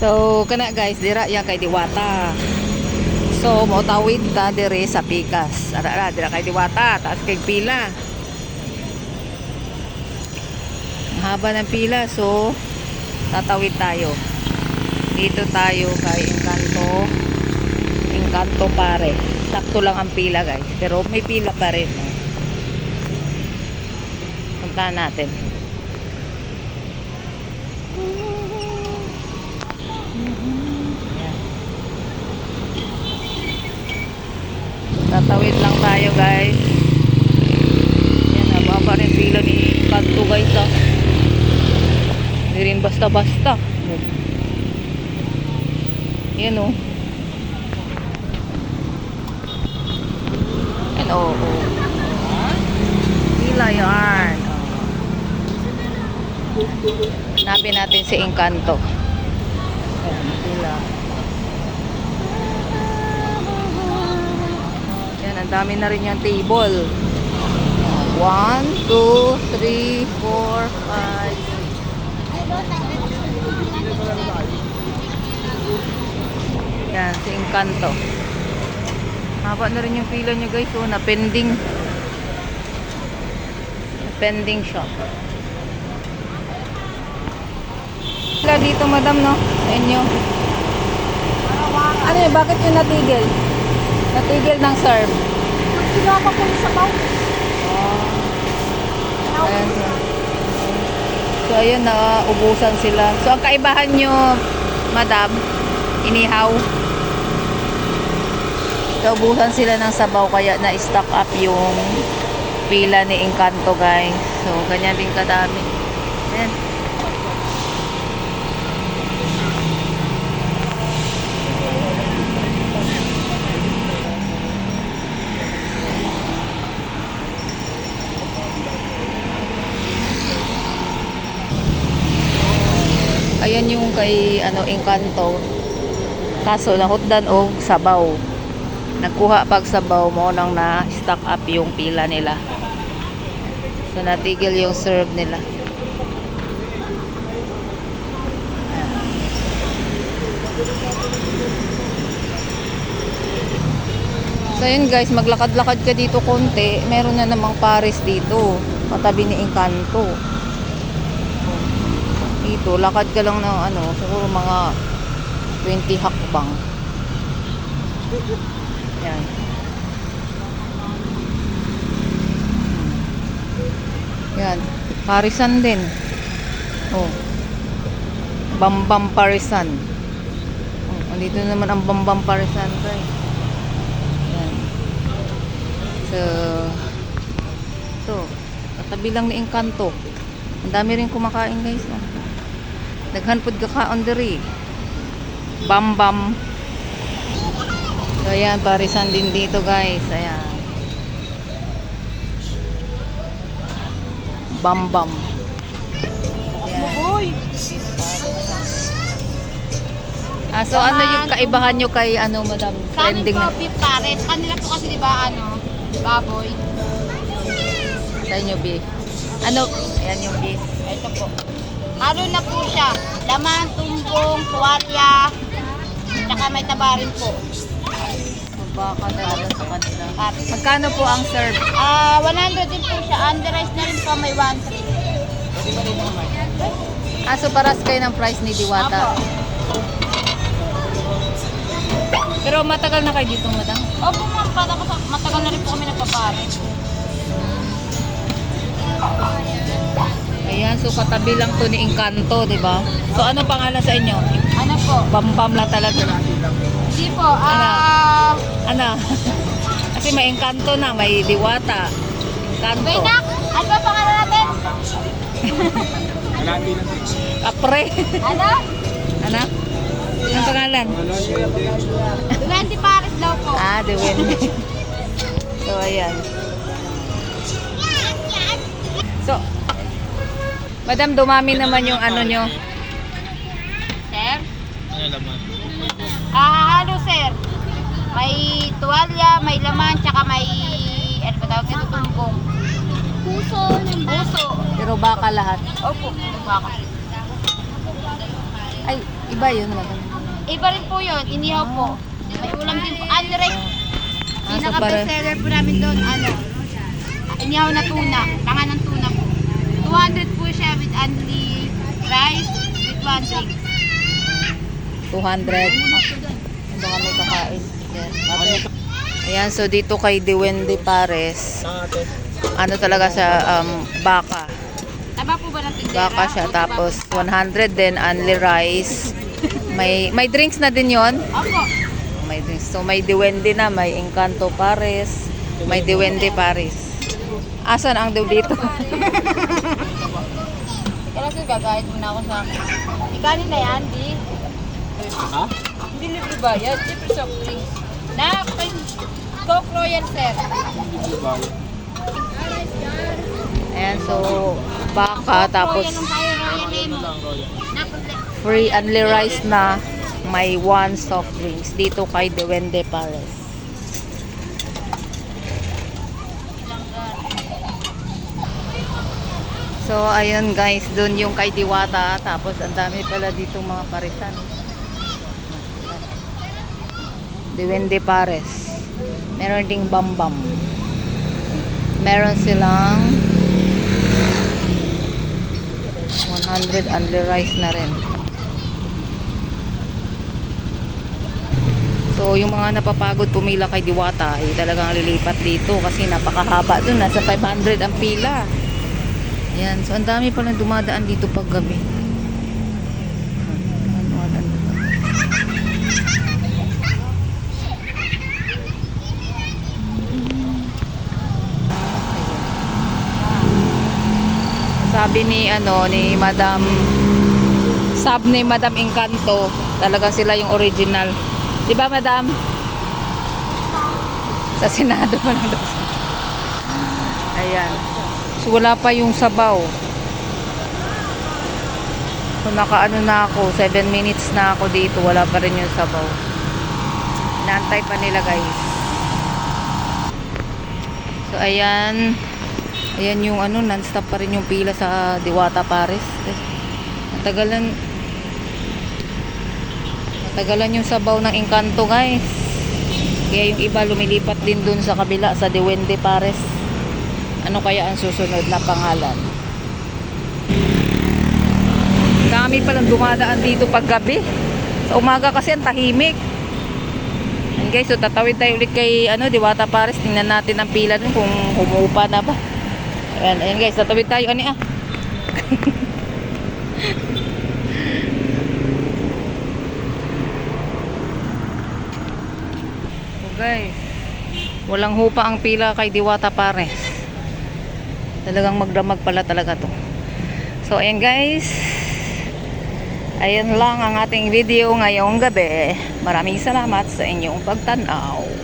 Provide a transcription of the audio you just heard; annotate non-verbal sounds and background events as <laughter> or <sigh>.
So, kana guys, dira yan kay Diwata. So, mautawid ta dire sa Pikas. Ara ara, dira kay Diwata, taas kay pila. Haba ng pila, so tatawid tayo. Dito tayo kay Encanto. Encanto pare. Sakto lang ang pila guys. Pero may pila pa rin. Puntahan natin. Tatawid lang tayo guys. Yan, nababa rin pila ni Kanto guys ah. Hindi rin basta-basta. Yan oh. Yan oh. oh. Pila yan. Oh. Hanapin natin si Encanto. Ayan, pila. Yan, ang dami na rin yung table. 1, 2, 3, 4, 5, Yan, si Encanto. Haba na rin yung pila nyo guys. Oh, na pending. Na pending siya. Pila dito madam no? Sa inyo. Ano yun? Bakit yung natigil? Natigil ng serve. Sinama ko yung sabaw. Ayan. So, so ayun na, ubusan sila. So, ang kaibahan nyo, madam, inihaw. So, ubusan sila ng sabaw, kaya na-stock up yung pila ni Encanto, guys. So, ganyan din kadami. Ayan. Ayan yung kay ano Encanto. Kaso nahutdan og sabaw. Nagkuha pag sabaw mo nang na stock up yung pila nila. So natigil yung serve nila. So yun guys, maglakad-lakad ka dito konti. Meron na namang Paris dito. Katabi ni Encanto dito, lakad ka lang ng ano, siguro mga 20 hakbang. Yan. Yan. Parisan din. Oh. Bambam Parisan. Oh, andito naman ang Bambam Parisan, guys. Yan. So, so, katabi lang ni Encanto. Ang dami rin kumakain, guys. Oh. Naghanpod ka ka on diri. Bam bam. So ayan, parisan din dito guys. Ayan. Bam bam. Ah, so ano yung kaibahan nyo kay ano, madam? Sa amin Trending po, na. beef pares. Kanila po kasi di ba ano, baboy. Sa inyo, B. Ano? Ayan yung B. Ito po. Ano na po siya? Laman, tumbong, tuwalya, tsaka may taba rin po. Baka talaga sa kanila. Magkano po ang serve? Ah, 100 din po siya. Under rice na rin po may 1 Ah, so paras kayo ng price ni Diwata. Apo. Pero matagal na kayo dito, madam? Opo ma'am, para ko sa- matagal na rin po kami nagpapares. Ayan, so katabi lang to ni Encanto, di ba? So ano pangalan sa inyo? Ano po? Bambam lang talaga. Hindi po, ah... Ano? <laughs> Kasi may Encanto na, may Diwata. Encanto. Baynak! Ano ba pangalan natin? <laughs> Apre. Ano? ano? Anong pangalan? 20 pares daw po. Ah, the win. so, ayan. So, Madam, dumami naman yung ano nyo. Sir? Ah, halo sir. May tuwalya, may laman, tsaka may ano ba tawag nito tumbong. Puso. Puso. Pero baka lahat. Opo. Baka. Ay, iba yun. madam. Iba rin po yun, inihaw po. May ulam din po. Ano rin, Ah, so pinaka para, best seller po namin doon, ano, inihaw na tuna, tangan ng tuna. 200 po siya with only rice with one drink. 200. Baka may kakain. Yes. Ayan, so dito kay Diwende Pares, ano talaga sa um, baka. Tama po ba ng tindera? Baka siya. Taba Tapos po? 100 din, only rice. May may drinks na din yon Opo. May drinks. So may Diwende na, may Encanto Pares, may Diwende Pares. Asan ang daw dito? <laughs> Kaya kasi gagahit muna ako sa akin. Ikanin na yan, di? Ha? Hindi libre ba yan? Siyempre soft drinks. Na, kay Coke Royal, sir. Ayan, so baka tapos. Na, free only rice na may one soft drinks dito kay Diwende Pares. So, ayun guys, dun yung kay Diwata. Tapos, ang dami pala dito mga parisan. Diwende Pares. Meron ding Bambam. Meron silang 100 only rice na rin. So, yung mga napapagod pumila kay Diwata, ay talagang lilipat dito kasi napakahaba dun. Nasa 500 ang pila. Ayan. So, ang dami palang dumadaan dito pag gabi. Sabi ni ano ni Madam Sab ni Madam Encanto, talaga sila yung original. 'Di ba, Madam? Sa Senado pa lang. Ayan. So, wala pa yung sabaw. So, nakaano na ako. 7 minutes na ako dito. Wala pa rin yung sabaw. Inaantay pa nila, guys. So, ayan. Ayan yung ano, non-stop pa rin yung pila sa Diwata Paris. Natagalan Natagalan yung sabaw ng Encanto, guys. Kaya yung iba lumilipat din dun sa kabila sa Diwende Pares. Ano kaya ang susunod na pangalan? Dami palang dumadaan dito pag gabi. Sa umaga kasi ang tahimik. Ayan guys, so tatawid tayo ulit kay ano, Diwata Pares. Tingnan natin ang pila dun kung humupa na ba. Ayan, ayan guys, tatawid tayo. Ani ah. <laughs> Guys, walang hupa ang pila kay Diwata Pares. Talagang magdamag pala talaga to. So ayan guys, ayan lang ang ating video ngayong gabi. Maraming salamat sa inyong pagtanaw.